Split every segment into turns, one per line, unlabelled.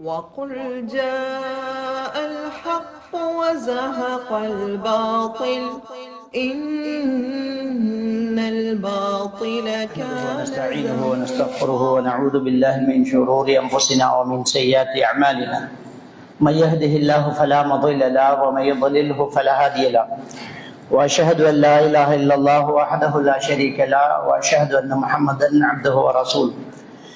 وقل جاء الحق وزهق الباطل. إن الباطل كان
ونستعينه ونستغفره ونعوذ بالله من شرور أنفسنا ومن سيئات أعمالنا. من يهده الله فلا مضل له ومن يضلله فلا هادي له. وأشهد أن لا إله إلا الله وحده لا شريك له وأشهد أن محمدا عبده ورسوله.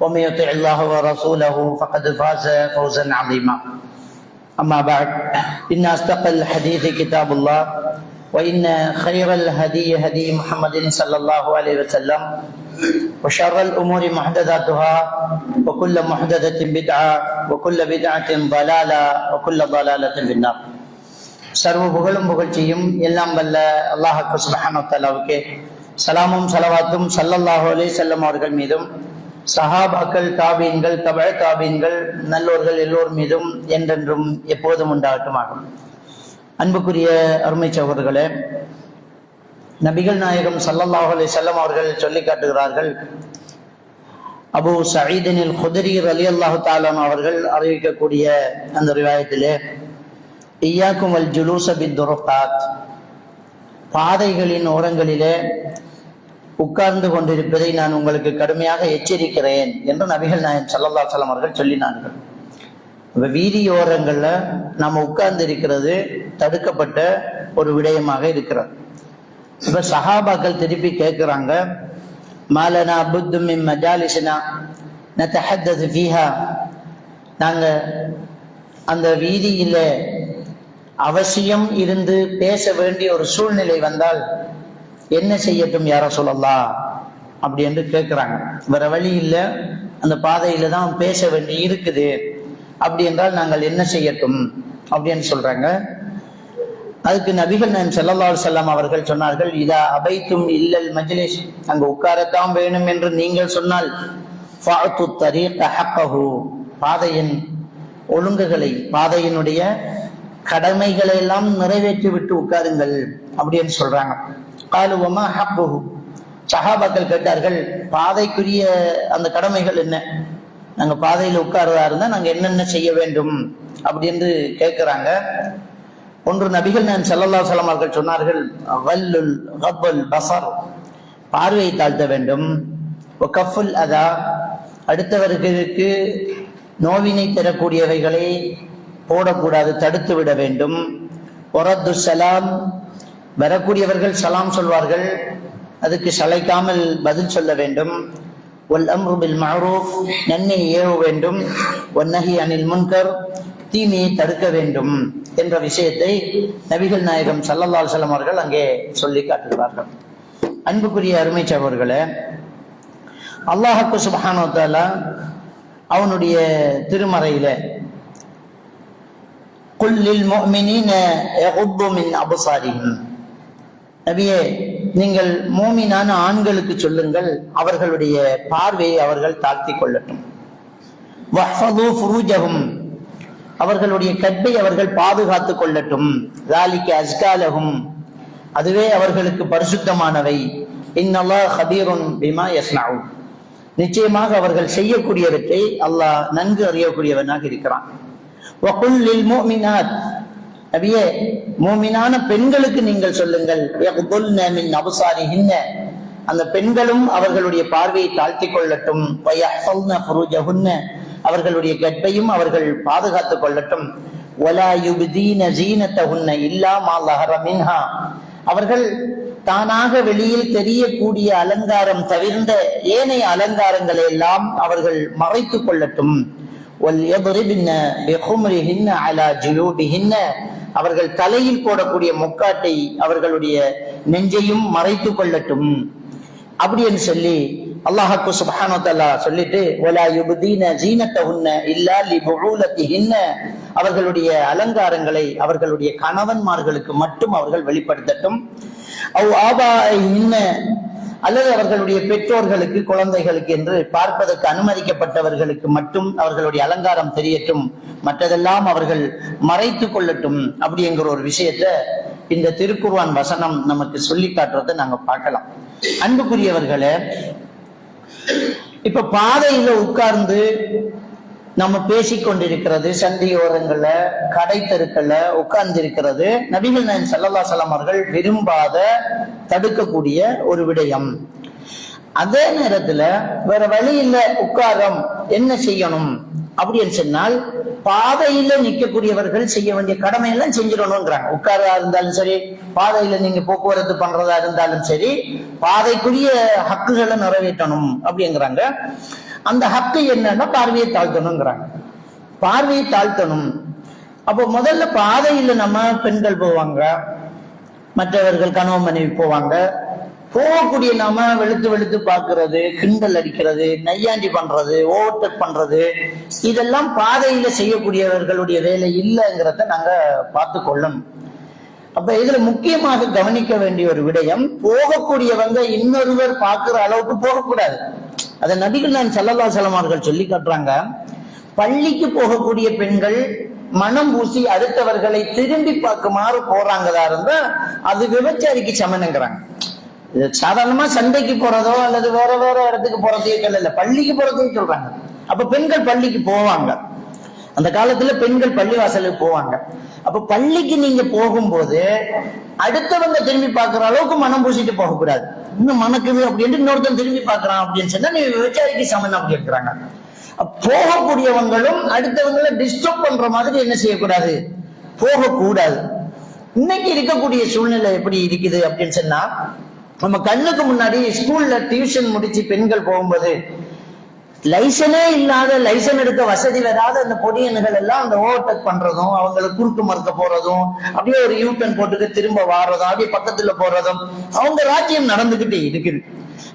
ومن يطع الله ورسوله فقد فاز فوزا عظيما اما بعد ان اصدق الحديث كتاب الله وإن خير الهدي هدي محمد صلى الله عليه وسلم وشر الأمور محدثاتها وكل محدثة بدعة وكل بدعة ضلالة وكل ضلالة في النار சர்வ புகழும் புகழ்ச்சியும் எல்லாம் வல்ல அல்லாஹாக்கு சுபஹானு தலாவுக்கு சலாமும் சலவாத்தும் சல்லல்லாஹு அலைஹி செல்லம் அவர்கள் மீதும் சஹாபாக்கள் தாபீன்கள் தபழ தாபீன்கள் நல்லோர்கள் எல்லோர் மீதும் என்றென்றும் எப்போதும் உண்டாகட்டுமாகும் அன்புக்குரிய அருமை சகோதரர்களே நபிகள் நாயகம் சல்லல்லாஹ் அலி செல்லம் அவர்கள் சொல்லி காட்டுகிறார்கள் அபு சயீதனில் குதிரி அலி அல்லாஹு தாலாம் அவர்கள் அறிவிக்கக்கூடிய அந்த ரிவாயத்திலே ஐயாக்கும் அல் ஜுலூச பித்துருகாத் பாதைகளின் ஓரங்களிலே உட்கார்ந்து கொண்டிருப்பதை நான் உங்களுக்கு கடுமையாக எச்சரிக்கிறேன் என்று நபிகள் நாயன் சல்லல்லா சலம் அவர்கள் சொல்லினார்கள். இப்போ வீதியோரங்களில் நம்ம உட்கார்ந்து இருக்கிறது தடுக்கப்பட்ட ஒரு விடயமாக இருக்கிறது. இப்போ சஹாபாக்கள் திருப்பி கேட்குறாங்க மாலனா புத்து மின் மஜாலிசனா நத்தஹத்தது ஃபீஹா. நாங்கள் அந்த வீதியில் அவசியம் இருந்து பேச வேண்டிய ஒரு சூழ்நிலை வந்தால் என்ன செய்யட்டும் யார சொல்லலாம் அப்படி என்று கேட்குறாங்க வேற வழி இல்லை. அந்த பாதையில தான் பேச வேண்டி இருக்குது. அப்படி என்றால் நாங்கள் என்ன செய்யட்டும்? அப்படின்னு சொல்றாங்க. அதுக்கு நபிகள் நான் செல்லல்லா செல்லம் அவர்கள் சொன்னார்கள் இதா அபைத்தும் இல்லல் மஜ்லிஸ். அங்கு உட்காரத்தான் வேணும் என்று நீங்கள் சொன்னால் பாதையின் ஒழுங்குகளை பாதையினுடைய கடமைகளை எல்லாம் நிறைவேற்றி விட்டு உட்காருங்கள் அப்படின்னு சொல்றாங்க. காலுவமா ஹப்புஹு சஹாபாக்கள் கேட்டார்கள் பாதைக்குரிய அந்த கடமைகள் என்ன? நாங்க பாதையில் உட்கார்றதா இருந்தா நாங்க என்னென்ன செய்ய வேண்டும்? அப்படின்னு கேட்கிறாங்க. ஒன்று நபிகள் நான் செல்லல்லா சலம் அவர்கள் சொன்னார்கள் வல்லுல் கப்பல் பசர் பார்வையை தாழ்த்த வேண்டும். கஃபுல் அதா. அடுத்தவர்களுக்கு நோவினை தரக்கூடியவைகளை போடக்கூடாது தடுத்து விட வேண்டும். ஒரத்து சலாம். வரக்கூடியவர்கள் சலாம் சொல்வார்கள். அதுக்கு சளைக்காமல் பதில் சொல்ல வேண்டும். ஒல் அம்ருபில் மஹரூப் நன்மை ஏவ வேண்டும். ஒன்னகி அனில் முன்கர் தீமையை தடுக்க வேண்டும் என்ற விஷயத்தை நபிகள் நாயகம் சல்லல்லால் செல்லம் அவர்கள் அங்கே சொல்லி காட்டுகிறார்கள் அன்புக்குரிய அருமை சவர்களே அல்லாஹக்கு சுபஹானோத்தாலா அவனுடைய திருமறையில குல்லில் முஃமினீன யகுத்து நபியே நீங்கள் மூமினான ஆண்களுக்கு சொல்லுங்கள் அவர்களுடைய பார்வையை அவர்கள் தாழ்த்தி கொள்ளட்டும். அவர்களுடைய கற்பை அவர்கள் பாதுகாத்துக் கொள்ளட்டும். ராலிக்கு அஸ்காலகும் அதுவே அவர்களுக்கு பரிசுத்தமானவை. இன்னல்லா ஹபீருன் பிமா யஸ்னாவும் நிச்சயமாக அவர்கள் செய்யக்கூடியவற்றை அல்லாஹ் நன்கு அறியக்கூடியவனாக இருக்கிறான். நபியே மூமினான பெண்களுக்கு நீங்கள் சொல்லுங்கள். அந்த பெண்களும் அவர்களுடைய பார்வையை தாழ்த்தி கொள்ளட்டும். அவர்களுடைய கற்பையும் அவர்கள் பாதுகாத்துக் கொள்ளட்டும். அவர்கள் தானாக வெளியில் தெரியக்கூடிய அலங்காரம் தவிர்ந்த ஏனைய அலங்காரங்களை எல்லாம் அவர்கள் மறைத்துக் கொள்ளட்டும். அவர்கள் தலையில் போடக்கூடிய முக்காட்டை அவர்களுடைய நெஞ்சையும் மறைத்து கொள்ளட்டும். அப்படின்னு சொல்லி அல்லாஹாக்கு சுபஹானோத்தல்லா சொல்லிட்டு வலா யுபுதீன ஜீனத்தஹுன்ன இல்லா லிபுஊலத்திஹின்ன. அவர்களுடைய அலங்காரங்களை அவர்களுடைய கணவன்மார்களுக்கு மட்டும் அவர்கள் வெளிப்படுத்தட்டும். அவ் ஆபா இன்ன அல்லது அவர்களுடைய பெற்றோர்களுக்கு குழந்தைகளுக்கு என்று பார்ப்பதற்கு அனுமதிக்கப்பட்டவர்களுக்கு மட்டும் அவர்களுடைய அலங்காரம் தெரியட்டும். மற்றதெல்லாம் அவர்கள் மறைத்து கொள்ளட்டும். அப்படிங்கிற ஒரு விஷயத்த இந்த திருக்குர்வான் வசனம் நமக்கு சொல்லி காட்டுறதை நாங்க பார்க்கலாம். அன்புக்குரியவர்களே இப்ப பாதையில உட்கார்ந்து நம்ம பேசிக்கொண்டிருக்கிறது சந்தியோரங்கள்ல கடை தெருக்கள்ல உட்கார்ந்து இருக்கிறது நபிகள் நாயன் சல்லல்லா சலாம் அவர்கள் விரும்பாத தடுக்கக்கூடிய ஒரு விடயம். அதே நேரத்துல வேற வழி இல்ல உட்காரம் என்ன செய்யணும்? அப்படின்னு சொன்னால் பாதையில நிக்கக்கூடியவர்கள் செய்ய வேண்டிய கடமை எல்லாம் செஞ்சிடணுங்கிறாங்க. உட்காரா இருந்தாலும் சரி பாதையில நீங்க போக்குவரத்து பண்றதா இருந்தாலும் சரி பாதைக்குரிய ஹக்குகளை நிறைவேற்றணும் அப்படிங்கிறாங்க. அந்த ஹக்கு என்னன்னா பார்வையை தாழ்த்தணுங்கிறாங்க. பார்வையை தாழ்த்தணும். அப்போ முதல்ல பாதையில நம்ம பெண்கள் போவாங்க மற்றவர்கள் கணவன் மனைவி போவாங்க போகக்கூடிய நாம வெளுத்து வெளுத்து பாக்குறது கிண்டல் அடிக்கிறது நையாண்டி பண்றது ஓவர்டேக் பண்றது இதெல்லாம் பாதையில செய்யக்கூடியவர்களுடைய வேலை இல்லைங்கிறத நாங்க பார்த்து கொள்ளணும். அப்ப இதுல முக்கியமாக கவனிக்க வேண்டிய ஒரு விடயம் போகக்கூடியவங்க இன்னொருவர் பார்க்கிற அளவுக்கு போகக்கூடாது. அதை நபிகள் நான் செல்லல்லா செலமார்கள் சொல்லி காட்டுறாங்க. பள்ளிக்கு போகக்கூடிய பெண்கள் மனம் பூசி அடுத்தவர்களை திரும்பி பார்க்குமாறு போறாங்கதா இருந்தா அது விபச்சாரிக்கு சமனுங்கிறாங்க இது சாதாரணமா சண்டைக்கு போறதோ அல்லது வேற வேற இடத்துக்கு போறதையோ சொல்லல பள்ளிக்கு போறதையும் சொல்றாங்க. அப்ப பெண்கள் பள்ளிக்கு போவாங்க. அந்த காலத்துல பெண்கள் பள்ளி வாசலுக்கு போவாங்க. அப்ப பள்ளிக்கு நீங்க போகும்போது அடுத்தவங்க திரும்பி பார்க்கிற அளவுக்கு மனம் பூசிட்டு போகக்கூடாது. இன்னும் மணக்குது அப்படின்ட்டு இன்னொருத்தன் திரும்பி பார்க்கறான் அப்படின்னு சொன்னா நீ விவசாயிக்கு சமன் அப்படி இருக்கிறாங்க போகக்கூடியவங்களும் அடுத்தவங்களை டிஸ்டர்ப் பண்ற மாதிரி என்ன செய்யக்கூடாது? போகக்கூடாது. இன்னைக்கு இருக்கக்கூடிய சூழ்நிலை எப்படி இருக்குது அப்படின்னு சொன்னா நம்ம கண்ணுக்கு முன்னாடி ஸ்கூல்ல டியூஷன் முடிச்சு பெண்கள் போகும்போது லைசனே இல்லாத லைசன் எடுக்க வசதி வராத அந்த பொடியன்கள் எல்லாம் அந்த ஓவர்டேக் பண்றதும் அவங்களை குறுக்கு மறுக்க போறதும் அப்படியே ஒரு யூட்டன் போட்டுக்கு திரும்ப வாரதும் அப்படியே பக்கத்துல போறதும் அவங்க ராஜ்யம் நடந்துகிட்டு இருக்குது.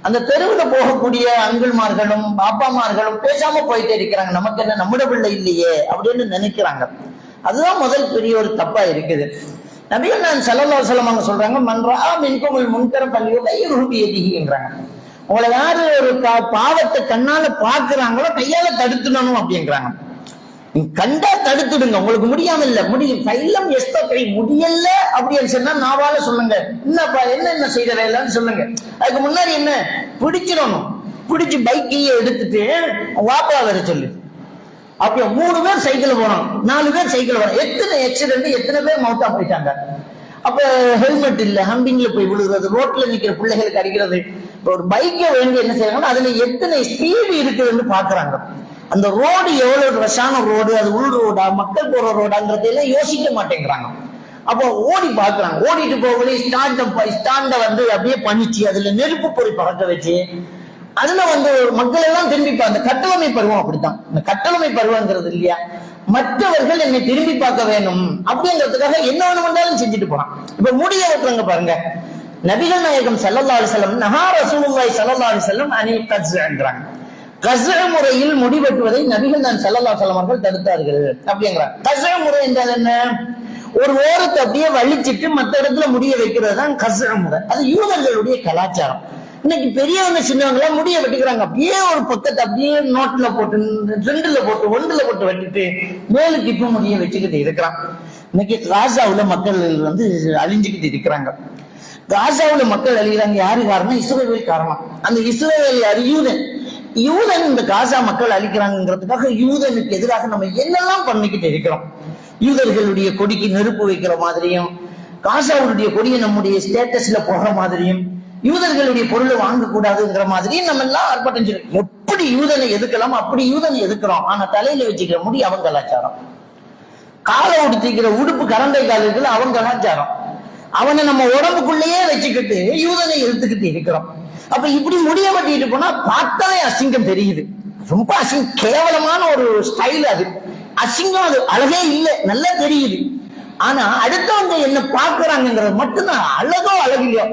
அந்த தெருவுல போகக்கூடிய அங்கிள்மார்களும் பாப்பாமார்களும் பேசாம போயிட்டே இருக்கிறாங்க. நமக்கு என்ன நம்முடைய பிள்ளை இல்லையே அப்படின்னு நினைக்கிறாங்க. அதுதான் முதல் பெரிய ஒரு தப்பா இருக்குது. நபிகள் நான் செல்லல்லா செல்லம் அவங்க சொல்றாங்க மன்றா மின்கோமல் முன்கர பள்ளியோ கையுறுபி எதிகின்றாங்க உங்களை யாரு ஒரு பாவத்தை கண்ணால பாக்குறாங்களோ கையால தடுத்துடணும் அப்படிங்கிறாங்க. கண்டா தடுத்துடுங்க உங்களுக்கு முடியாம இல்ல முடியும் கைலம் எஸ்தோ கை முடியல அப்படின்னு சொன்னா நாவால சொல்லுங்க. என்னப்பா என்ன என்ன செய்யற வேலைன்னு சொல்லுங்க. அதுக்கு முன்னாடி என்ன? பிடிச்சிடணும். பிடிச்சி பைக்கையே எடுத்துட்டு வாப்பா வர சொல்லு. அப்ப மூணு பேர் சைக்கிள் போனோம் நாலு பேர் சைக்கிள் போனோம் எத்தனை ஆக்சிடென்ட் எத்தனை பேர் மவுத்தா போயிட்டாங்க அப்ப ஹெல்மெட் இல்ல ஹம்பிங்ல போய் விழுகிறது ரோட்ல நிக்கிற பிள்ளைகளுக்கு அடிக்கிறது இப்ப ஒரு பைக்கை வேண்டி என்ன செய்யறாங்கன்னா அதுல எத்தனை ஸ்பீடு இருக்குதுன்னு பாக்குறாங்க அந்த ரோடு எவ்வளவு ரஷான ரோடு அது உள் ரோடா மக்கள் போற ரோடாங்கிறதையெல்லாம் யோசிக்க மாட்டேங்கிறாங்க அப்போ ஓடி பாக்குறாங்க ஓடிட்டு போகவே ஸ்டாண்ட ஸ்டாண்ட வந்து அப்படியே பண்ணிச்சு அதுல நெருப்பு பொறி பறக்க வச்சு அதுல வந்து மக்கள் எல்லாம் திரும்பி பா- அந்த கட்டளமை பருவம் அப்படித்தான். இந்த கட்டளமை பருவங்கிறது இல்லையா? மற்றவர்கள் என்னை திரும்பி பார்க்க வேணும் அப்படிங்கிறதுக்காக என்ன ஒண்ணு வந்தாலும் செஞ்சுட்டு போறான் இப்ப முடிய வெட்டுறவங்க பாருங்க. நபிகள் நாயகம் ஸல்லல்லாஹு அலைஹி வஸல்லம் நஹா ரசூலுல்லாஹி ஸல்லல்லாஹு அலைஹி வஸல்லம் அனில் கஸ்ங்கிறாங்க முறையில் முடி வெட்டுவதை நபிகள் நான் சல்லல்லா அலைஹி அவர்கள் தடுத்தார்கள் அப்படிங்கிறாங்க கஸ்ஸ முறை என்றால் என்ன? ஒரு ஓரத்தை அப்படியே வலிச்சிட்டு மத்த இடத்துல முடிய வைக்கிறது தான் கஸ்ஸ முறை. அது யூதர்களுடைய கலாச்சாரம். இன்னைக்கு பெரியவங்க சின்னவங்க எல்லாம் முடிய வெட்டிக்கிறாங்க. அப்படியே ஒரு பக்கத்தை அப்படியே நோட்டுல போட்டு ரெண்டுல போட்டு ஒன்றுல போட்டு வெட்டிட்டு மேலு டிப்பு முடிய வச்சுக்கிட்டு இருக்கிறான். இன்னைக்கு காசாவுல மக்கள் வந்து அழிஞ்சுக்கிட்டு இருக்கிறாங்க. காசாவுல மக்கள் அழிகிறாங்க. யாரு காரணம்? இஸ்ரேல் காரணம். அந்த இஸ்ரேல் யாரு? யூதன். யூதன் இந்த காசா மக்கள் அழிக்கிறாங்கிறதுக்காக யூதனுக்கு எதிராக நம்ம என்னெல்லாம் பண்ணிக்கிட்டு இருக்கிறோம்? யூதர்களுடைய கொடிக்கு நெருப்பு வைக்கிற மாதிரியும் காசாவுடைய கொடியை நம்முடைய ஸ்டேட்டஸ்ல போடுற மாதிரியும் யூதர்களுடைய பொருளை வாங்கக்கூடாதுங்கிற மாதிரி நம்ம எல்லாம் ஆர்ப்பாட்டம் செய்யறோம் எப்படி யூதனை எதுக்கலாம் அப்படி யூதனை எதுக்குறோம் ஆனா தலையில வச்சுக்கிற முடி அவன் கலாச்சாரம் காலை உடுத்திக்கிற உடுப்பு கரண்டை காலத்துல அவன் கலாச்சாரம் அவனை நம்ம உடம்புக்குள்ளேயே வச்சுக்கிட்டு யூதனை எடுத்துக்கிட்டு இருக்கிறோம். அப்ப இப்படி முடிய மாட்டிட்டு போனா பார்த்தாலே அசிங்கம் தெரியுது. ரொம்ப அசிங்கம் கேவலமான ஒரு ஸ்டைல் அது. அசிங்கம் அது அழகே இல்லை நல்லா தெரியுது. ஆனா அடுத்தவங்க என்ன பாக்குறாங்கிறது மட்டும்தான் அழகோ அழகிலையோ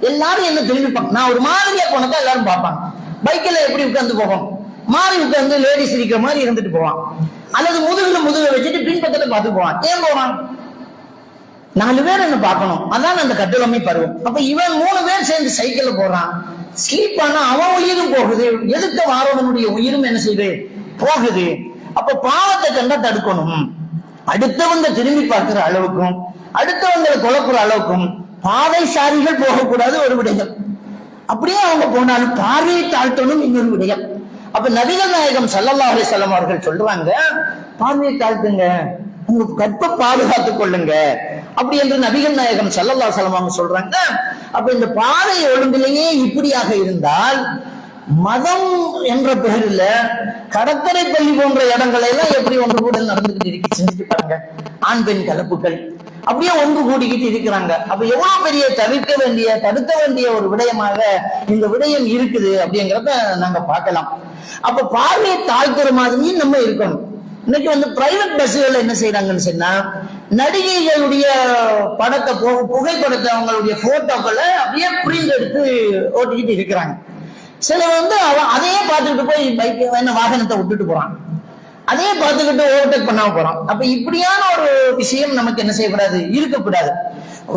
எல்லாரும் என்ன திரும்பி நான் ஒரு மாதிரியா போனதா எல்லாரும் பார்ப்பாங்க. பைக்கில் எப்படி உட்காந்து போவோம்? மாறி உட்காந்து லேடிஸ் இருக்கிற மாதிரி இருந்துட்டு போவான். அல்லது முதுகுல முதுகுல வச்சுட்டு பின்பக்கத்தை பார்த்து போவான். ஏன் போவான்? நாலு பேர் என்ன பார்க்கணும். அதான் அந்த கட்டுலமை பருவம். அப்ப இவன் மூணு பேர் சேர்ந்து சைக்கிள்ல போறான். ஸ்லீப் ஆனா அவன் உயிரும் போகுது. எதுக்க வாரவனுடைய உயிரும் என்ன செய்யுது போகுது. அப்ப பாவத்தை கண்டா தடுக்கணும். அடுத்தவங்க திரும்பி பார்க்கிற அளவுக்கும் அடுத்தவங்களை குழப்புற அளவுக்கும் பாதை சாரிகள் போகக்கூடாது ஒரு விடயம். அப்படியே அவங்க போனாலும் பார்வையை தாழ்த்தணும் இன்னொரு விடயம். அப்ப நபிகள் நாயகம் சல்லல்லா அலைஹி அவர்கள் சொல்றாங்க பார்வையை தாழ்த்துங்க உங்க கற்பை பாதுகாத்துக் கொள்ளுங்க. அப்படி என்று நபிகள் நாயகம் சல்லல்லா சலம் அவங்க சொல்றாங்க. அப்ப இந்த பாதை ஒழுங்கிலேயே இப்படியாக இருந்தால் மதம் என்ற பெயரில் கடற்கரை பள்ளி போன்ற இடங்களை எல்லாம் எப்படி ஒன்று கூட நடந்துகிட்டு இருக்கு? சிந்திச்சு பாருங்க. ஆண் பெண் கலப்புகள். அப்படியே ஒன்று கூடிக்கிட்டு இருக்கிறாங்க. அப்ப எவ்வளவு பெரிய தவிர்க்க வேண்டிய தடுக்க வேண்டிய ஒரு விடயமாக இந்த விடயம் இருக்குது அப்படிங்கிறத நாங்க பார்க்கலாம். அப்ப பார்வையை தாழ்த்துற மாதிரியும் நம்ம இருக்கணும். இன்னைக்கு வந்து பிரைவேட் பஸ்ஸுகள் என்ன செய்யறாங்கன்னு சொன்னா நடிகைகளுடைய படத்தை பு- புகைப்படத்தை அவங்களுடைய போட்டோக்களை அப்படியே பிரிண்ட் எடுத்து ஓட்டிக்கிட்டு இருக்கிறாங்க. சிலர் வந்து அவன் அதையே பார்த்துக்கிட்டு போய் பைக் என்ன வாகனத்தை விட்டுட்டு போறான் அதையே பார்த்துக்கிட்டு ஓவர்டேக் பண்ணாம போறோம் அப்ப இப்படியான ஒரு விஷயம் நமக்கு என்ன செய்யக்கூடாது? இருக்கக்கூடாது.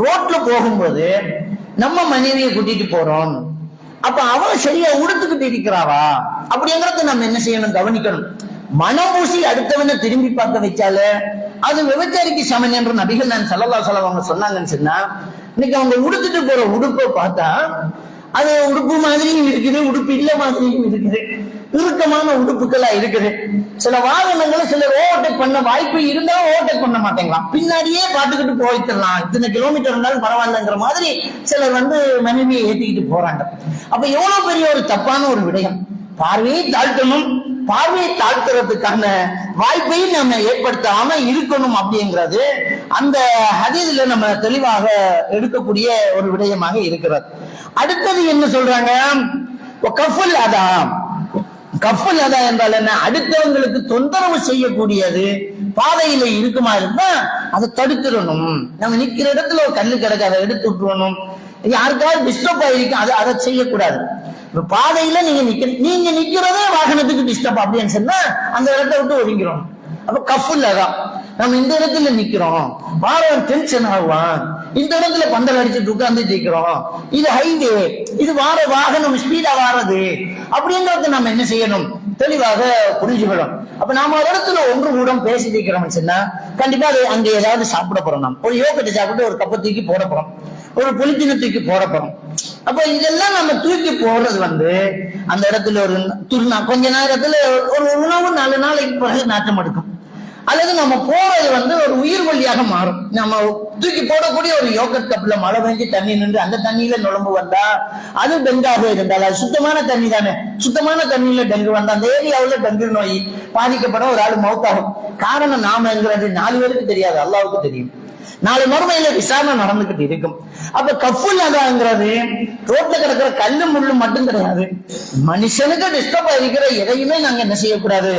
ரோட்ல போகும்போது நம்ம மனைவியை கூட்டிட்டு போறோம். அப்ப அவ சரியா உடுத்துக்கிட்டு இருக்கிறாவா அப்படிங்கறத நம்ம என்ன செய்யணும்? கவனிக்கணும். மனம் ஊசி அடுத்தவனை திரும்பி பார்க்க வச்சாலே அது விபச்சாரிக்கு சமன் என்று நபிகள் நான் சல்லல்லா சொல்ல அவங்க சொன்னாங்கன்னு சொன்னா இன்னைக்கு அவங்க உடுத்துட்டு போற உடுப்பை பார்த்தா அது உடுப்பு மாதிரியும் இருக்குது உடுப்பு இல்ல மாதிரியும் இருக்குது. இறுக்கமான உடுப்புகளா இருக்குது. சில வாகனங்களை சிலர் ஓவர்டேக் பண்ண வாய்ப்பு இருந்தாலும் ஓவர்டேக் பண்ண மாட்டேங்களாம். பின்னாடியே பார்த்துக்கிட்டு போயிட்டுலாம் இத்தனை கிலோமீட்டர் இருந்தாலும் பரவாயில்லைங்கிற மாதிரி சிலர் வந்து மனைவியை ஏற்றிக்கிட்டு போறாங்க. அப்ப எவ்வளவு பெரிய ஒரு தப்பான ஒரு விடயம். பார்வையை தாழ்த்தணும். பார்வையை தாழ்த்துறதுக்கான வாய்ப்பையும் நம்ம ஏற்படுத்தாம இருக்கணும் அப்படிங்கிறது அந்த ஹதீதுல நம்ம தெளிவாக எடுக்கக்கூடிய ஒரு விடயமாக இருக்கிறது. அடுத்தது என்ன சொல்றாங்க? கஃபுல் அதா கப்பல் அதா என்றால் என்ன? அடுத்தவங்களுக்கு தொந்தரவு செய்யக்கூடியது பாதையில இருக்குமா இருந்தா அதை தடுத்துடணும். நம்ம நிக்கிற இடத்துல ஒரு கல்லு கிடக்கு அதை எடுத்து விட்டுறணும். யாருக்காவது டிஸ்டர்ப் ஆயிருக்கு அதை அதை செய்யக்கூடாது. இப்ப பாதையில நீங்க நிக்க நீங்க நிக்கிறதே வாகனத்துக்கு டிஸ்டர்ப் அப்படின்னு சொன்னா அந்த இடத்த விட்டு ஒதுங்கிறோம் அப்ப கஃபுல் தான் நம்ம இந்த இடத்துல நிக்கிறோம். வாரம் டென்ஷன் ஆகுவான் இந்த இடத்துல பந்தல் அடிச்சுட்டு உட்கார்ந்துட்டு இருக்கிறோம். இது ஹைவே இது வார வாகனம் ஸ்பீடா வாரது. அப்படிங்கறத நம்ம என்ன செய்யணும்? தெளிவாக புரிஞ்சுக்கணும் அப்ப நாம ஒரு இடத்துல ஒன்று கூட பேசிட்டு இருக்கிறோம்னு சொன்னா கண்டிப்பா அது அங்க ஏதாவது சாப்பிட போறோம் நாம். ஒரு யோகத்தை சாப்பிட்டு ஒரு கப்பை தூக்கி போட போறோம். ஒரு புளித்தின தூக்கி போட போறோம். அப்ப இதெல்லாம் நம்ம தூக்கி போடுறது வந்து அந்த இடத்துல ஒரு துர்நா கொஞ்ச நேரத்துல ஒரு உணவு நாலு நாளைக்கு பிறகு நாட்டம் எடுக்கும். அல்லது நம்ம போறது வந்து ஒரு உயிர் வழியாக மாறும். நம்ம தூக்கி போடக்கூடிய ஒரு யோகட் கப்ல மழை பெஞ்சு தண்ணி நின்று அந்த தண்ணியில நுழம்பு வந்தா அது டெங்காக இருந்தால் அது சுத்தமான தண்ணி தானே. சுத்தமான தண்ணியில டெங்கு வந்தா அந்த ஏரியாவுல டெங்கு நோய் பாதிக்கப்பட ஒரு ஆள் மௌத்தாகும். காரணம் நாம என்கிறது நாலு பேருக்கு தெரியாது அல்லாவுக்கு தெரியும். நாலு மறுமையில விசாரணை நடந்துகிட்டு இருக்கும். அப்ப கஃபுல் அதாங்கிறது ரோட்ல கிடக்கிற கல்லு முள்ளு மட்டும் கிடையாது. மனுஷனுக்கு டிஸ்டர்ப் ஆகிக்கிற எதையுமே நாங்க என்ன செய்யக்கூடாது?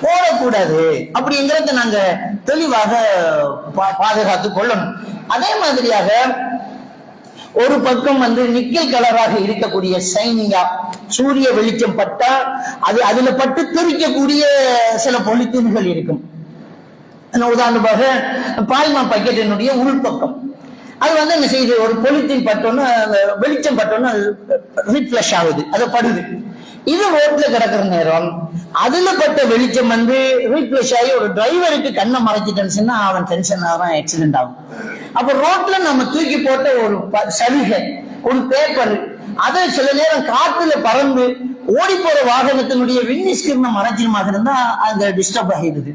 போடக்கூடாது. அப்படிங்கிறத நாங்க தெளிவாக பா- பாதுகாத்து கொள்ளணும். அதே மாதிரியாக ஒரு பக்கம் வந்து நிக்கல் கலராக இருக்கக்கூடிய சைனிங்கா சூரிய வெளிச்சம் பட்டா அது அதுல பட்டு தெரிக்கக்கூடிய சில பொலித்தீன்கள் இருக்கும். உதாரணமாக பாய்மா பாக்கெட்டினுடைய உள்பக்கம். அது வந்து என்ன செய்யுது? ஒரு பொலித்தீன் பட்டோன்னு அந்த வெளிச்சம் பட்டோன்னு அது ரிஃப்ளஷ் ஆகுது அது படுது இது ரோட்ல கிடக்குற நேரம். அதுல பட்ட வெளிச்சம் வந்து ரீப்ளேஸ் ஆகி ஒரு டிரைவருக்கு கண்ணை மறைச்சிட்டேன்னு அவன் டென்ஷன் ஆகும் ஆக்சிடென்ட் ஆகும். அப்ப ரோட்ல நம்ம தூக்கி போட்ட ஒரு சலுகை ஒரு பேப்பர் அதை சில நேரம் காத்துல பறந்து ஓடி போற வாகனத்தினுடைய விண்ணிஸ்கிரணம் மறைச்சிருமாக இருந்தா அந்த டிஸ்டர்ப் ஆகிடுது.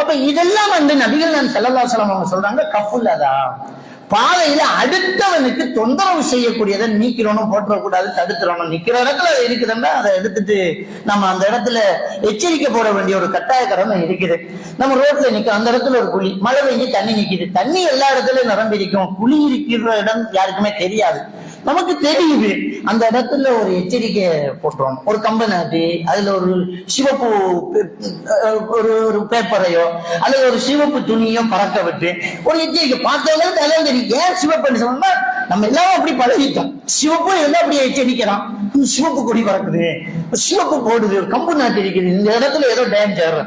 அப்ப இதெல்லாம் வந்து நபிகள் நான் செல்லல்லா அவங்க சொல்றாங்க கஃபுல்லதா பாதையில அடுத்தவனுக்கு தொந்தரவு செய்யக்கூடியதை நீக்கிறோனும் போட்டுறக்கூடாது தடுத்துறணும் நிக்கிற இடத்துல அது இருக்குதுன்னா அதை எடுத்துட்டு நம்ம அந்த இடத்துல எச்சரிக்கை போட வேண்டிய ஒரு கட்டாய கடமை இருக்குது. நம்ம ரோட்ல நிக்க அந்த இடத்துல ஒரு குழி மழை பெஞ்சு தண்ணி நிக்குது. தண்ணி எல்லா இடத்துலயும் நிரம்பி இருக்கும் குழி இருக்கிற இடம் யாருக்குமே தெரியாது. நமக்கு தெரியுது. அந்த இடத்துல ஒரு எச்சரிக்கை போட்டுரும் ஒரு கம்பை ஆட்டி அதுல ஒரு சிவப்பு ஒரு ஒரு பேப்பரையோ அல்லது ஒரு சிவப்பு துணியோ பறக்க விட்டு ஒரு எச்சரிக்கை. பார்த்தவங்களுக்கு எல்லாம் தெரியும் ஏன் சிவப்பு சொன்னா நம்ம எல்லாரும் அப்படி பழகிட்டோம். சிவப்பு இருந்தா அப்படி எச்சரிக்கிறான் சிவப்பு கொடி பறக்குது. சிவப்பு போடுது கம்பு நாட்டு இருக்குது. இந்த இடத்துல ஏதோ டேஞ்சர்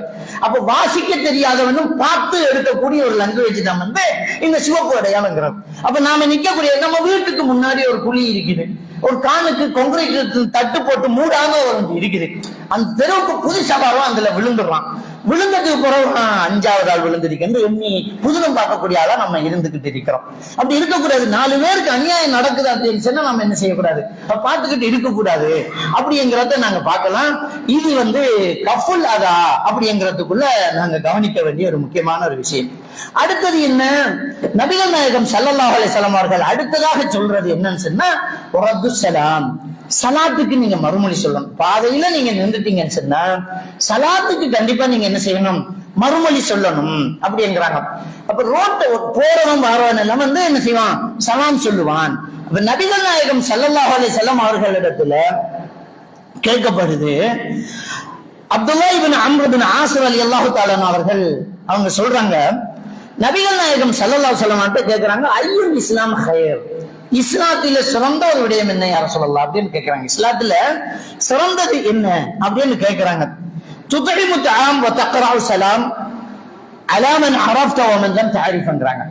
அப்ப வாசிக்க தெரியாதவனும் பார்த்து எடுக்கக்கூடிய ஒரு லாங்குவேஜ் தான் வந்து இந்த சிவப்பு அடையாளங்கிறது அப்ப நாம நிக்கக்கூடிய நம்ம வீட்டுக்கு முன்னாடி ஒரு குழி இருக்குது. ஒரு கானுக்கு கொங்கிரீட் தட்டு போட்டு மூடாம ஒரு இருக்குது. அந்த தெருவுக்கு புதுசா வரும் அதுல விழுந்துடுறான். விழுந்ததுக்கு பிறகு அஞ்சாவது ஆள் விழுந்திருக்குன்னு எண்ணி புதுகம் பார்க்கக்கூடிய ஆளா நம்ம இருந்துகிட்டு இருக்கிறோம். அப்படி இருக்கக்கூடாது. நாலு பேருக்கு அநியாயம் நடக்குது அப்படின்னு சொன்னா நம்ம என்ன செய்யக்கூடாது? பார்த்துக்கிட்டு இருக்கக்கூடாது. அப்படிங்கிறத நாங்க பார்க்கலாம். இது வந்து கஃபுல் அதா அப்படிங்கிறதுக்குள்ள நாங்க கவனிக்க வேண்டிய ஒரு முக்கியமான ஒரு விஷயம். அடுத்தது என்ன? நபிகள் நாயகம் ஸல்லல்லாஹு அலைஹி அவர்கள் அடுத்ததாக சொல்றது என்னன்னு சொன்னா ரத்து சலாம் சலாத்துக்கு நீங்க மறுமொழி சொல்லணும். பாதையில நீங்க நின்றுட்டீங்கன்னு சொன்னா சலாத்துக்கு கண்டிப்பா நீங்க என்ன செய்யணும்? மறுமொழி சொல்லணும் அப்படிங்கிறாங்க. அப்ப ரோட்டை போறவன் வரவன் எல்லாம் வந்து என்ன செய்வான்? சலாம் சொல்லுவான். அப்ப நபிகள் நாயகம் சல்லல்லாஹ் அலி செல்லம் அவர்களிடத்துல கேட்கப்படுது அப்துல்லா இபின் அம்ருபின் ஆசர் அலி அல்லாஹு தாலன் அவர்கள் அவங்க சொல்றாங்க நபிகள் நாயகம் சல்லல்லா அலைஹி வஸல்லம் கேக்குறாங்க ஐயுல் இஸ்லாம் ஹயர் இஸ்லாத்தில சிறந்த ஒரு விடயம் என்ன? யார சொல்லலாம் அப்படின்னு கேட்கிறாங்க இஸ்லாத்துல சிறந்தது என்ன? அப்படின்னு கேட்கிறாங்க துதஹிமு தஆம் வ சலாம். அலாமன் அரப்தவன் வ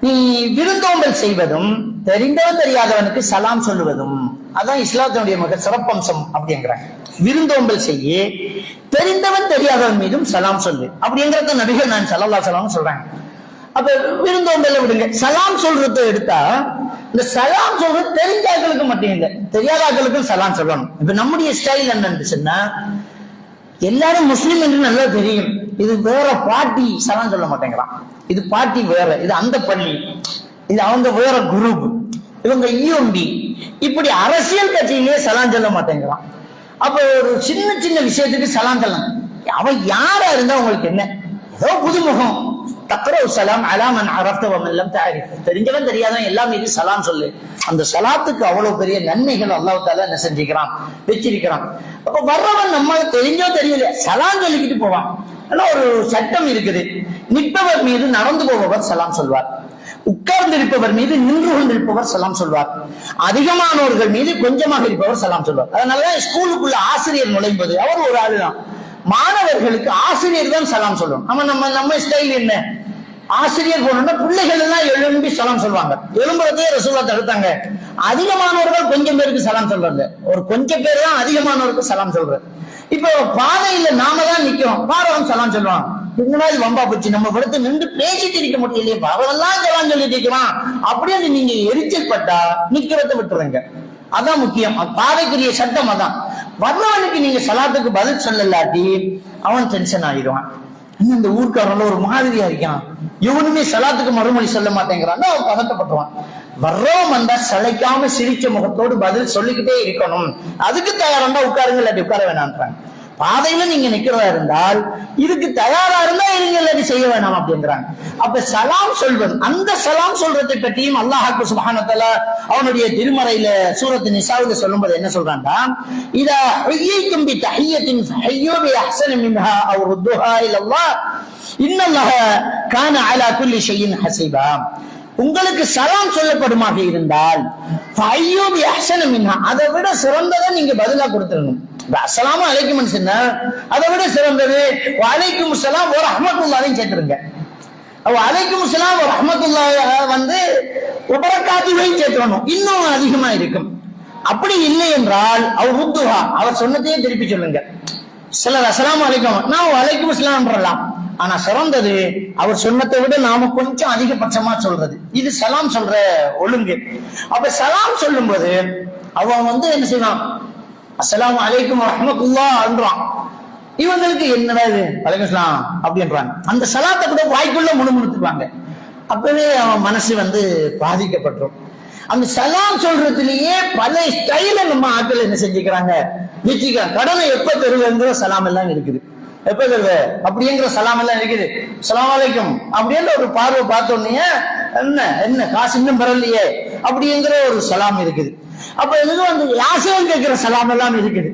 நீ விருந்தோம்பல் செய்வதும் தெரிந்தவன் தெரியாதவனுக்கு சலாம் சொல்லுவதும் அதான் இஸ்லாத்தினுடைய மிக சிறப்பம்சம் அப்படிங்கிறாங்க. விருந்தோம்பல் செய்ய தெரிந்தவன் தெரியாதவன் மீதும் சலாம் சொல்லு. அப்படிங்கறத நபிகள் நான் சலல்லா சலாம் சொல்றாங்க. அப்ப விருந்தோம்பல விடுங்க. சலாம் சொல்றத எடுத்தா இந்த சலாம் சொல்றது தெரிஞ்ச ஆக்களுக்கு மட்டும் தெரியாத ஆக்களுக்கும் சலாம் சொல்லணும். இப்ப நம்முடைய ஸ்டைல் என்னன்னு சொன்னா எல்லாரும் முஸ்லீம் என்று நல்லா தெரியும். இது வேற பாட்டி சலாம் சொல்ல மாட்டேங்கிறான். இது பாட்டி வேற இது அந்த பள்ளி இது அவங்க வேற குரூப் இவங்க இஎம்பி இப்படி அரசியல் கட்சியிலேயே சலாம் சொல்ல மாட்டேங்கிறான். அப்ப ஒரு சின்ன சின்ன விஷயத்துக்கு சலாம் சொல்லலாம் அவன் யாரா இருந்தா உங்களுக்கு என்ன? ஏதோ புதுமுகம். தக்கரோ சலாம் அலாமன் அரப்தவம் எல்லாம் தயாரிப்பு தெரிஞ்சவன் தெரியாதவன் எல்லாம் மீது சலாம் சொல்லு. அந்த சலாத்துக்கு அவ்வளவு பெரிய நன்மைகள் அல்லாஹ் என்ன செஞ்சுக்கிறான்? வச்சிருக்கிறான். அப்ப வர்றவன் நம்ம தெரிஞ்சோ தெரியல சலாம் சொல்லிக்கிட்டு போவான். ஆனா ஒரு சட்டம் இருக்குது. நிற்பவர் மீது நடந்து போபவர் சலாம் சொல்வார். உட்கார்ந்து இருப்பவர் மீது நின்று கொண்டிருப்பவர் சலாம் சொல்வார். அதிகமானவர்கள் மீது கொஞ்சமாக இருப்பவர் சலாம் சொல்வார். அதனாலதான் ஸ்கூலுக்குள்ள ஆசிரியர் நுழைப்பது அவர் ஒரு ஆளுதான். மாணவர்களுக்கு ஆசிரியர் தான் சலாம் சொல்லணும் நம்ம நம்ம நம்ம ஸ்டைல் என்ன? ஆசிரியர் போனோம்னா பிள்ளைகள் எல்லாம் எழும்பி சலாம் சொல்லுவாங்க. எழும்புறதே ரசூலா தடுத்தாங்க. அதிகமானவர்கள் கொஞ்சம் பேருக்கு சலாம் சொல்றது. ஒரு கொஞ்சம் பேர் தான் அதிகமானவருக்கு சலாம் சொல்றது. இப்போ பாதையில நாம தான் நிக்கிறோம். பாரவன் சலாம் சொல்லுவான் பின்னாடி வம்பா போச்சு? நம்ம படுத்து நின்று பேசிட்டு இருக்க முடியலையே அவரெல்லாம் சலாம் சொல்லிட்டு இருக்கிறான். அப்படின்னு நீங்க எரிச்சல் பட்டா நிக்கிறத விட்டுருங்க. அதான் முக்கியம். பாதைக்குரிய சட்டம் அதான். வர்றவனுக்கு நீங்க சலாத்துக்கு பதில் சொல்லலாட்டி அவன் டென்ஷன் ஆயிடுவான். இன்னும் இந்த ஊர்க்காரன்ல ஒரு மாதிரியா இருக்கான். இவனுமே சலாத்துக்கு மறுமொழி சொல்ல மாட்டேங்கிறான் அவன் பதட்டப்பட்டுவான். வர்றோம் வந்தா சளைக்காம சிரிச்ச முகத்தோடு பதில் சொல்லிக்கிட்டே இருக்கணும். அதுக்கு தயாரா உட்காருங்க இல்லாட்டி உட்கார வேணான்றாங்க பாதையில நீங்க நிக்கிறதா இருந்தால் இதுக்கு தயாரா இருந்தா நீங்க இல்லாட்டி செய்ய வேணாம் அப்படிங்கிறாங்க. அப்ப சலாம் சொல்வது அந்த சலாம் சொல்றதை பற்றியும் அல்லாஹாக்கு சுபஹானத்தால அவனுடைய திருமறையில சூரத்து நிசாவுல சொல்லும்போது என்ன சொல்றான்டா இதா ஹையைக்கும் பி தஹியத்தின் ஹையோ பி அஹ்சன மின்ஹா அவர் உத்துஹா இல்லல்லா இன்னல்லாஹ கான அலா குல்லி ஷையின் ஹசீபா. உங்களுக்கு சலாம் சொல்லப்படுமாக இருந்தால் ஃபையூபி அஹ்சன மின்ஹா. அதை விட சிறந்ததை நீங்க பதிலா கொடுத்துடணும். இந்த அழைக்கும் அலைக்கும் சொன்னா அதை விட சிறந்தது அழைக்கும் சலாம் ஒரு அஹமத்துல்லாவையும் சேர்த்துருங்க அவ அலைக்கும் சலாம் ஒரு அஹமத்துல்லா வந்து உபரக்காத்துவையும் சேர்த்துடணும் இன்னும் அதிகமா இருக்கும். அப்படி இல்லை என்றால் அவர் உத்துவா அவர் சொன்னதையே திருப்பி சொல்லுங்க. சிலர் அசலாம் அழைக்கும் நான் அழைக்கும் சலாம்ன்றலாம் ஆனா சிறந்தது அவர் சொன்னதை விட நாம கொஞ்சம் அதிகபட்சமா சொல்றது. இது சலாம் சொல்ற ஒழுங்கு. அப்ப சலாம் சொல்லும்போது அவன் வந்து என்ன செய்வான்? அஸ்ஸலாமு அலைக்கும் ரஹ்மத்துல்லாஹ்ன்றான் இவங்களுக்கு என்னடா இது? அலைக்கும் அப்படின்றாங்க அந்த சலாத்தை கூட வாய்க்குள்ள முணுமுணுத்துவாங்க அப்பவே அவன் மனசு வந்து பாதிக்கப்பட்டுரும். அந்த சலாம் சொல்றதுலயே பல ஸ்டைல நம்ம ஆட்கள் என்ன செஞ்சுக்கிறாங்க? வச்சுக்கிறாங்க கடனை எப்ப தருவேங்கிற சலாம் எல்லாம் இருக்குது. எப்ப தருவ அப்படிங்கிற சலாம் எல்லாம் இருக்குது. சலாம் அலைக்கும். அப்படின்ற ஒரு பார்வை பார்த்த என்ன? என்ன? காசு இன்னும் பரவலையே அப்படிங்கிற ஒரு சலாம் இருக்குது. அப்ப இது வந்து யாசகம் கேட்கிற சலாம் எல்லாம் இருக்குது.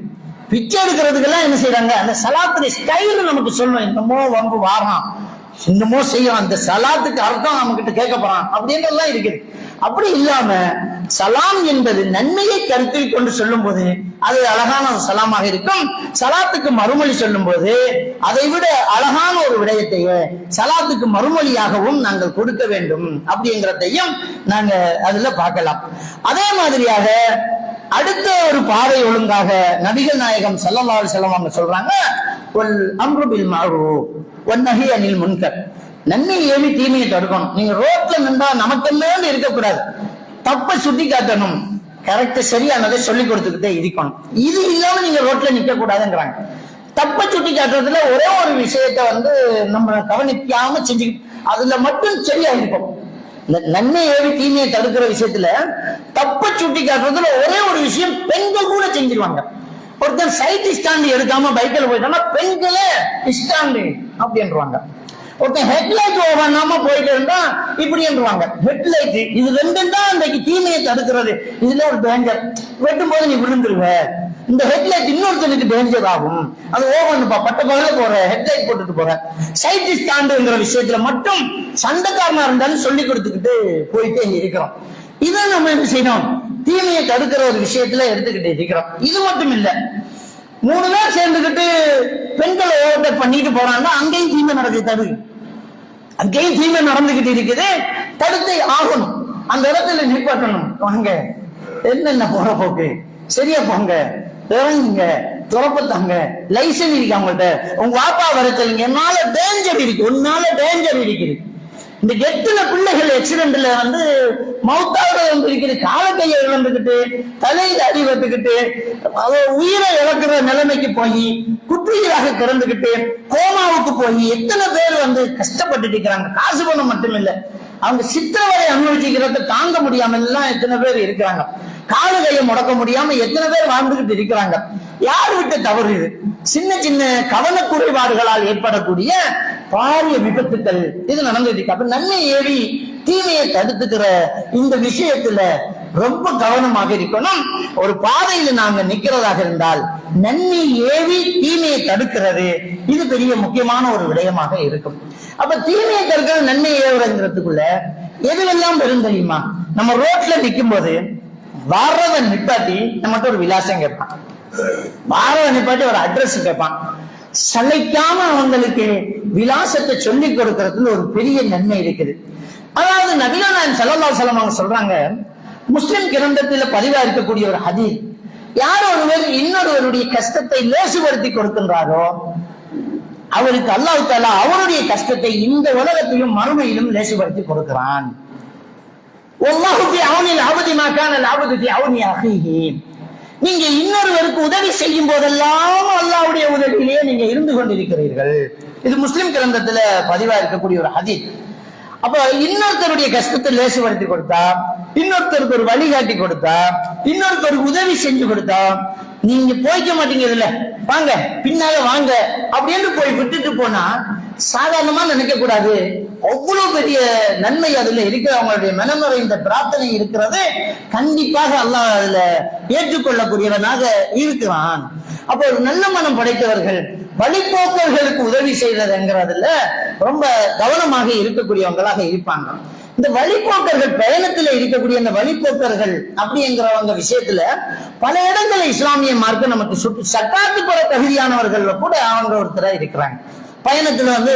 பிச்சை எடுக்கிறதுக்கெல்லாம் என்ன செய்யறாங்க அந்த சலாத்துடைய ஸ்டைல் நமக்கு சொல்லணும். என்னமோ வம்பு வாரான். என்னமோ செய்யும் அந்த சலாத்துக்கு அர்த்தம் நம்ம கிட்ட கேட்க போறான். அப்படின்றதெல்லாம் இருக்குது. அப்படி இல்லாம சலாம் என்பது நன்மையை கருத்தில் கொண்டு சொல்லும் போது அது அழகான சலாமாக இருக்கும். சலாத்துக்கு மறுமொழி சொல்லும் போது அதை விட அழகான ஒரு விடயத்தையே சலாத்துக்கு மறுமொழியாகவும் நாங்கள் கொடுக்க வேண்டும் அப்படிங்கிறதையும் நாங்க அதுல பார்க்கலாம். அதே மாதிரியாக அடுத்த ஒரு பாதை ஒழுங்காக நபிகள் நாயகம் ஸல்லல்லாஹு அலைஹி அவங்க சொல்றாங்க ஒல் அம்ருபில் பில் ஒன் நகை அனில் முன்கர். நன்மை ஏவி தீமையை தடுக்கணும். நீங்க ரோட்ல நின்றா நமக்கெல்லாம் இருக்கக்கூடாது. தப்பை சுட்டி காட்டணும். கரெக்ட் சரியானதை சொல்லி கொடுத்துக்கிட்டே இருக்கணும். இது இல்லாம நீங்க ரோட்ல நிக்க கூடாதுங்கிறாங்க தப்பை சுட்டி காட்டுறதுல ஒரே ஒரு விஷயத்தை வந்து நம்ம கவனிக்காம செஞ்சு அதுல மட்டும் சரியா இருக்கும் இந்த நன்மை ஏவி தீமையை தடுக்கிற விஷயத்துல தப்பை சுட்டி காட்டுறதுல ஒரே ஒரு விஷயம் பெண்கள் கூட செஞ்சிருவாங்க. ஒருத்தர் சைட் ஸ்டாண்ட் எடுக்காம பைக்கில் போயிட்டாங்கன்னா பெண்களே ஸ்டாண்டு அப்படின்றாங்க ஒருத்தன் ஹெட்லைட் பண்ணாம போயிட்டு இருந்தா இப்படின்றாங்க ஹெட்லைட் இது ரெண்டும் தான் இன்றைக்கு தீமையை தடுக்கிறது. இதுல ஒரு டேஞ்சர் வெட்டும் போது நீ விழுந்துருவ. இந்த ஹெட்லைட் இன்னொருத்தனுக்கு டேஞ்சர் ஆகும். அது ஓவன் பட்ட பகல போற ஹெட்லைட் போட்டுட்டு போற. சைட் ஸ்டாண்டுங்கிற விஷயத்துல மட்டும் சண்டைக்காரனா இருந்தாலும் சொல்லி கொடுத்துக்கிட்டு போயிட்டே இருக்கிறோம். இதை நம்ம என்ன செய்யணும்? தீமையை தடுக்கிற ஒரு விஷயத்துல எடுத்துக்கிட்டு இருக்கிறோம். இது மட்டும் இல்ல. மூணு பேர் சேர்ந்துக்கிட்டு பெண்களை ஓவர்டேக் பண்ணிட்டு போறாங்கன்னா அங்கேயும் தீமை நடக்குது தடுக்கு அங்கேயும் தீமை நடந்துகிட்டு இருக்குது. தடுத்து ஆகணும் அந்த இடத்துல நிப்பாட்டணும். வாங்க. என்னென்ன போற போக்கு? சரியா போங்க. இறங்குங்க. துறப்பத்தாங்க லைசன் இருக்கு அவங்கள்ட்ட. உங்க வாப்பா வரத்தலுங்க என்னால டேஞ்சர் இருக்கு. உன்னால டேஞ்சர் இருக்குது இந்த எத்தனை பிள்ளைகள் ஆக்சிடென்ட்ல வந்து மௌத்தாவோட இருக்குது காலக்கையை கையை இழந்துக்கிட்டு தலையில அடி வந்துக்கிட்டு உயிரை இழக்கிற நிலைமைக்கு போய் குற்றுயிராக கிறந்துக்கிட்டு கோமாவுக்கு போய் எத்தனை பேர் வந்து கஷ்டப்பட்டுட்டு இருக்கிறாங்க? காசு பணம் மட்டும் இல்லை அவங்க சித்திரவதை அனுபவிச்சுக்கிறத தாங்க முடியாம எல்லாம் எத்தனை பேர் இருக்கிறாங்க. காலு கையை முடக்க முடியாம எத்தனை பேர் வாழ்ந்துகிட்டு இருக்கிறாங்க. யார் விட்ட தவறு இது? சின்ன சின்ன கவனக்குறைபாடுகளால் ஏற்படக்கூடிய பாரிய விபத்துக்கள் இது நடந்துட்டு இருக்கு அப்ப நன்மை ஏறி தீமையை தடுத்துக்கிற இந்த விஷயத்துல ரொம்ப கவனமாக இருக்கணும். ஒரு பாதையில நாங்க நிக்கிறதாக இருந்தால் நன்மை ஏவி தீமையை தடுக்கிறது இது பெரிய முக்கியமான ஒரு விடயமாக இருக்கும். அப்ப தீமையை தடுக்கிறது நன்மை ஏவுறதுக்குள்ள எதுவெல்லாம் பெரும் தெரியுமா? நம்ம ரோட்ல நிக்கும் போது வர்றவன் நிப்பாட்டி நம்மகிட்ட ஒரு விலாசம் கேட்பான். வாரவன் நிப்பாட்டி ஒரு அட்ரஸ் கேட்பான். சளைக்காம அவங்களுக்கு விலாசத்தை சொல்லி கொடுக்கறதுல ஒரு பெரிய நன்மை இருக்குது. அதாவது நபிகள் நான் ஸல்லல்லாஹு அலைஹி அவங்க சொல்றாங்க முஸ்லிம் கிரந்தத்துல பதிவா இருக்கக்கூடிய ஒரு ஹதீர் யார் ஒருவர் இன்னொருவருடைய கஷ்டத்தை லேசுபடுத்தி கொடுக்கின்றாரோ அவருக்கு அல்லாஹு தாலா அவருடைய கஷ்டத்தை இந்த உலகத்திலும் மறுமையிலும் லேசுபடுத்தி கொடுக்கிறான். நீங்க இன்னொருவருக்கு உதவி செய்யும் போதெல்லாம் அல்லாவுடைய உதவியிலேயே நீங்க இருந்து கொண்டிருக்கிறீர்கள். இது முஸ்லிம் கிரந்தத்துல பதிவா இருக்கக்கூடிய ஒரு ஹதீத் அப்ப இன்னொருத்தருடைய கஷ்டத்தை லேசுபடுத்தி கொடுத்தா இன்னொருத்தருக்கு ஒரு வழிகாட்டி கொடுத்தா இன்னொருத்தருக்கு உதவி செஞ்சு கொடுத்தா நீங்க போய்க்க மாட்டீங்க இதுல வாங்க பின்னால வாங்க. அப்படின்னு போய் விட்டுட்டு போனா சாதாரணமா நினைக்க கூடாது. அவ்வளவு பெரிய நன்மை அதுல இருக்கிற அவங்களுடைய மனமுறைந்த பிரார்த்தனை இருக்கிறது. கண்டிப்பாக அல்லாஹ் அதுல ஏற்றுக்கொள்ளக்கூடியவனாக இருக்கிறான். அப்போ ஒரு நல்ல மனம் படைத்தவர்கள் வழிபோக்கர்களுக்கு உதவி செய்யறதுங்கிறதுல ரொம்ப கவனமாக இருக்கக்கூடியவங்களாக இருப்பாங்க. இந்த வழிபோக்கர்கள் பயணத்துல இருக்கக்கூடிய இந்த வழிபோக்கர்கள் அப்படிங்கிறவங்க விஷயத்துல பல இடங்கள்ல இஸ்லாமிய மார்க்கம் நமக்கு சுட்டு சட்டாத்து பெற தகுதியானவர்கள் கூட அவங்க ஒருத்தரா இருக்கிறாங்க. பயணத்துல வந்து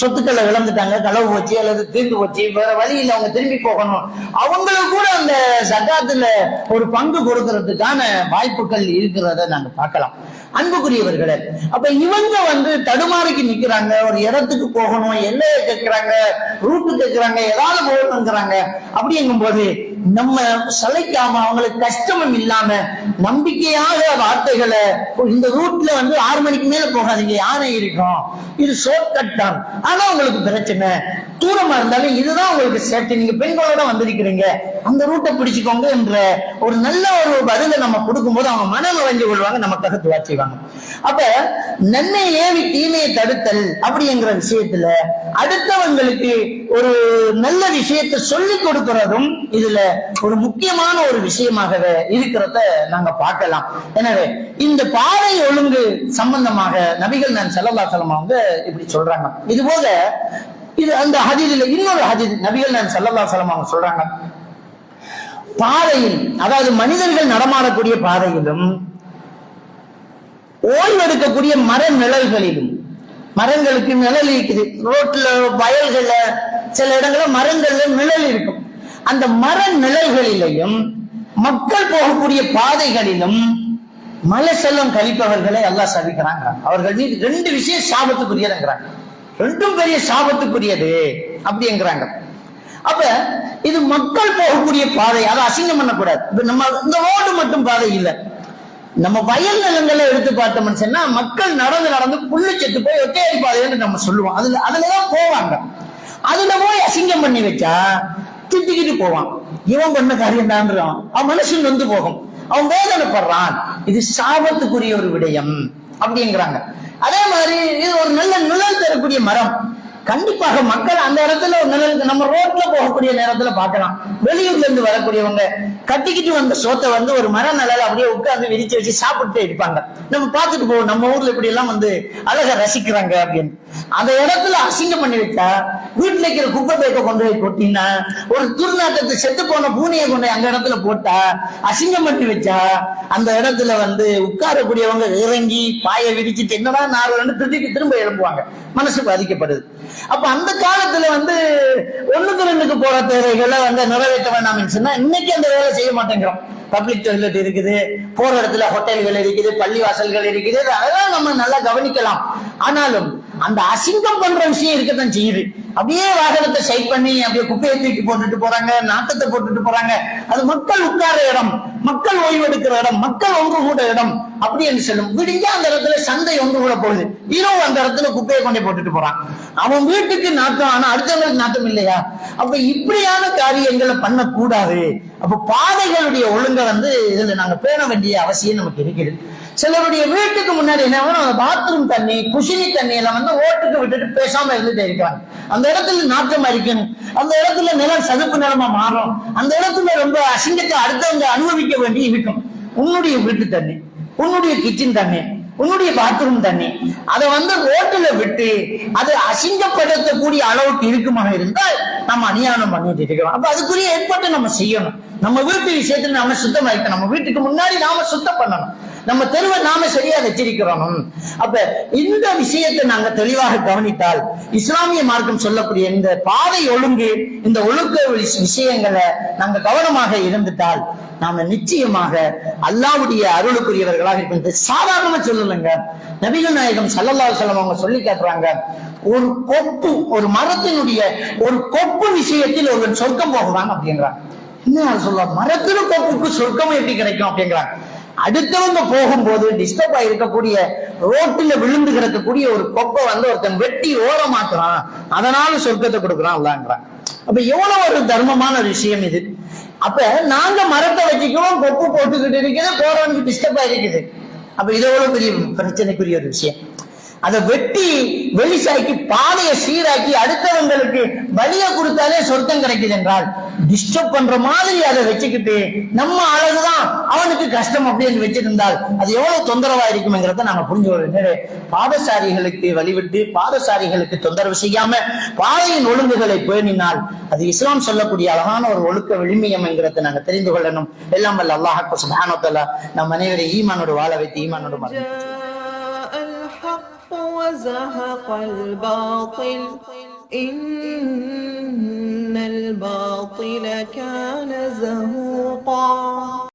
சொத்துக்களை இழந்துட்டாங்க களவு போச்சு அல்லது தீர்ந்து போச்சு வேற வழியில் அவங்க திரும்பி போகணும். அவங்களுக்கு கூட அந்த சக்காத்துல ஒரு பங்கு கொடுக்கறதுக்கான வாய்ப்புகள் இருக்கிறத நாங்க பார்க்கலாம். அன்புக்குரியவர்களே அப்ப இவங்க வந்து தடுமாறிக்கு நிக்கிறாங்க ஒரு இடத்துக்கு போகணும் எல்லையை கேட்கிறாங்க ரூட்டு கேட்கிறாங்க ஏதாவது போகணுங்கிறாங்க. அப்படிங்கும் போது நம்ம சளைக்காம அவங்களுக்கு கஷ்டமும் இல்லாம நம்பிக்கையாக வார்த்தைகளை இந்த ரூட்ல வந்து ஆறு மணிக்கு மேல போகாதீங்க யானை இருக்கும். இது ஷோர்ட் கட் தான். ஆனா உங்களுக்கு பிரச்சனை. தூரமா இருந்தாலும் இதுதான் உங்களுக்கு சேஃப்டி நீங்க பெண்களோட வந்திருக்கிறீங்க. அந்த ரூட்டை பிடிச்சுக்கோங்க என்ற ஒரு நல்ல ஒரு பதிலை நம்ம கொடுக்கும்போது அவங்க மனம் நுழைஞ்சு கொள்வாங்க நமக்காக துவா செய்வாங்க. அப்ப நன்மை ஏவி தீமையை தடுத்தல் அப்படிங்கிற விஷயத்துல அடுத்தவங்களுக்கு ஒரு நல்ல விஷயத்தை சொல்லி கொடுக்கிறதும் இதுல ஒரு முக்கியமான ஒரு விஷயமாகவே இருக்கிறத நாங்க பார்க்கலாம். எனவே இந்த பாதை ஒழுங்கு சம்பந்தமாக நபிகள் நான் செல்லல்லா செல்லம் அவங்க இப்படி சொல்றாங்க. இது போல இது அந்த ஹதீதில் இன்னொரு ஹதீத் நபிகள் நான் சல்லல்லா சலம் அவங்க சொல்றாங்க. பாதையில் அதாவது மனிதர்கள் நடமாடக்கூடிய பாதையிலும் ஓய்வெடுக்கக்கூடிய மர நிழல்களிலும் மரங்களுக்கு நிழல் இருக்குது. ரோட்ல வயல்கள்ல சில இடங்கள்ல மரங்கள்ல நிழல் இருக்கும். அந்த மர நிழல்களிலையும் மக்கள் போகக்கூடிய பாதைகளிலும் மலை செல்லம் கழிப்பவர்களை எல்லாம் சபிக்கிறாங்க. அவர்கள் மீது ரெண்டு விஷயம் சாபத்துக்குரியதுங்கிறாங்க. ரெண்டும் பெரிய சாபத்துக்குரியது அப்படிங்கிறாங்க. அப்ப இது மக்கள் போகக்கூடிய பாதை அதை அசிங்கம் பண்ணக்கூடாது. இப்ப நம்ம இந்த ரோடு மட்டும் பாதை இல்லை. நம்ம வயல் நிலங்களை எடுத்து பார்த்தோம்னு சொன்னா மக்கள் நடந்து நடந்து புல்லு செத்து போய் ஒத்தையடி பாதைன்னு நம்ம சொல்லுவோம். அதுல அதுலதான் போவாங்க. அதுல போய் அசிங்கம் பண்ணி வச்சா திட்டிக்கிட்டு போவான். இவன் பண்ண காரியம் தான்றான். அவன் மனுஷன் வந்து போகும். அவன் வேதனைப்படுறான். இது சாபத்துக்குரிய ஒரு விடயம் அப்படிங்கிறாங்க. அதே மாதிரி இது ஒரு நல்ல நிழல் தரக்கூடிய மரம். கண்டிப்பாக மக்கள் அந்த இடத்துல ஒரு நிழல் நம்ம ரோட்ல போகக்கூடிய நேரத்துல பாக்கலாம் வெளியூர்ல இருந்து வரக்கூடியவங்க கட்டிக்கிட்டு வந்த சோத்தை வந்து ஒரு மர நிழல் அப்படியே உட்கார்ந்து விரிச்சு வச்சு சாப்பிட்டு இருப்பாங்க. நம்ம பார்த்துட்டு போவோம் நம்ம ஊர்ல இப்படி எல்லாம் வந்து அழகா ரசிக்கிறாங்க அப்படின்னு. அந்த இடத்துல அசிங்கம் பண்ணி விட்டா வீட்டுல இருக்கிற குப்பை பேக்க கொண்டு போய் கொட்டினா ஒரு துர்நாட்டத்தை செத்து போன பூனையை கொண்டு அந்த இடத்துல போட்டா அசிங்கம் பண்ணி வச்சா அந்த இடத்துல வந்து உட்காரக்கூடியவங்க இறங்கி பாயை விரிச்சிட்டு என்னடா நாலு திருப்பி திரும்ப எழுப்புவாங்க மனசு பாதிக்கப்படுது. அப்ப அந்த காலத்துல வந்து ஒண்ணுக்கு ரெண்டுக்கு போற தேவைகளை வந்து நிறைவேற்ற வேண்டாம்னு சொன்னா இன்னைக்கு அந்த வேலை செய்ய மாட்டேங்கிறோம். பப்ளிக் டாய்லெட் இருக்குது போற இடத்துல ஹோட்டல்கள் இருக்குது பள்ளிவாசல்கள் இருக்குது அதெல்லாம் நம்ம நல்லா கவனிக்கலாம். ஆனாலும் அந்த அசிங்கம் பண்ற விஷயம் இருக்கத்தான் செய்யுது. அப்படியே வாகனத்தை சைட் பண்ணி அப்படியே குப்பையை தூக்கி போட்டுட்டு போறாங்க நாட்டத்தை போட்டுட்டு போறாங்க. அது மக்கள் உட்கார இடம் மக்கள் ஓய்வெடுக்கிற இடம் மக்கள் ஒன்று கூட இடம். அப்படி என்று சொல்லும் விடிஞ்ச அந்த இடத்துல சந்தை ஒன்று கூட போகுது. இரவு அந்த இடத்துல குப்பையை கொண்டு போட்டுட்டு போறான். அவன் வீட்டுக்கு நாட்டம் ஆனா அடுத்தவங்களுக்கு நாட்டம் இல்லையா? அப்ப இப்படியான காரியங்களை பண்ணக்கூடாது. அப்ப பாதைகளுடைய ஒழுங்கை வந்து இதுல நாங்க பேண வேண்டிய அவசியம் நமக்கு இருக்குது. சிலருடைய வீட்டுக்கு முன்னாடி என்ன பாத்ரூம் தண்ணி குஷினி தண்ணி எல்லாம் வந்து ஓட்டுக்கு விட்டுட்டு பேசாம இருந்துட்டே இருக்காங்க. அந்த இடத்துல நாற்றம் அரிக்கணும். அந்த இடத்துல நிலம் சதுப்பு நிலமா மாறும் அந்த இடத்துல ரொம்ப அசிங்கத்தை அடுத்தவங்க அனுபவிக்க வேண்டி இருக்கும். உன்னுடைய வீட்டு தண்ணி உன்னுடைய கிச்சன் தண்ணி உன்னுடைய பாத்ரூம் தண்ணி அதை வந்து ரோட்டுல விட்டு அது அசிங்கப்படுத்தக்கூடிய அளவுக்கு இருக்குமாக இருந்தால் நம்ம அநியாயம் பண்ணிட்டு இருக்கிறோம். அப்ப அதுக்குரிய ஏற்பாட்டை நம்ம செய்யணும். நம்ம வீட்டு விஷயத்துல நாம சுத்தமா இருக்கணும் நம்ம வீட்டுக்கு முன்னாடி நாம சுத்தம் பண்ணணும் நம்ம தெருவை நாம சரியா வச்சிருக்கிறோம். அப்ப இந்த விஷயத்தை நாங்க தெளிவாக கவனித்தால் இஸ்லாமிய மார்க்கம் சொல்லக்கூடிய இந்த பாதை ஒழுங்கு இந்த ஒழுக்க விஷயங்களை நாங்க கவனமாக இருந்துட்டால் நாம நிச்சயமாக அல்லாவுடைய அருளுக்குரியவர்களாக இருக்கின்றது சாதாரணமா சொல்லலைங்க. நபிகள் நாயகம் சல்லல்லா அலைஹி அவங்க சொல்லி காட்டுறாங்க. ஒரு கொப்பு ஒரு மரத்தினுடைய ஒரு கொப்பு விஷயத்தில் ஒருவன் சொர்க்கம் போகிறான் அப்படிங்கிறான். என்ன சொல்ல மரத்துல கொப்புக்கு சொர்க்கம் எப்படி கிடைக்கும்? அப்படிங்கிறான். அடுத்தவங்க போகும்போது டிஸ்டர்ப் ஆயிருக்கக்கூடிய ரோட்டுல விழுந்து கிடக்கக்கூடிய ஒரு கொப்பை வந்து ஒருத்தன் வெட்டி ஓரமாக்குறான். அதனால சொர்க்கத்தை கொடுக்குறான் அல்லாங்கிறான் அப்ப எவ்வளவு ஒரு தர்மமான விஷயம் இது. அப்ப நாங்க மரத்தை வச்சுக்கிறோம் கொப்பு போட்டுக்கிட்டு இருக்குது போறவனுக்கு டிஸ்டர்ப் ஆயிருக்குது. அப்ப இது எவ்வளவு பெரிய பிரச்சனைக்குரிய ஒரு விஷயம். அதை வெட்டி வெளிசாக்கி பாதையை சீராக்கி அடுத்தவங்களுக்கு வழிய கொடுத்தாலே சொர்க்கம் கிடைக்குது என்றால் டிஸ்டர்ப் பண்ற மாதிரி அதை வச்சுக்கிட்டு நம்ம அழகுதான் அவனுக்கு கஷ்டம் அப்படின்னு வச்சிருந்தால் அது எவ்வளவு தொந்தரவா இருக்குங்கிறத நாங்க புரிஞ்சு கொள்ள பாதசாரிகளுக்கு வழிவிட்டு பாதசாரிகளுக்கு தொந்தரவு செய்யாம பாதையின் ஒழுங்குகளை பேணினால் அது இஸ்லாம் சொல்லக்கூடிய அழகான ஒரு ஒழுக்க விழுமியம் என்கிறத நாங்க தெரிந்து கொள்ளணும். எல்லாம் வல்ல அல்லாஹ் சுபானோத்தலா நம் அனைவரை ஈமானோடு வாழ வைத்து ஈமானோடு
மறந்து وزهق الباطل. إن الباطل كان زهوقا.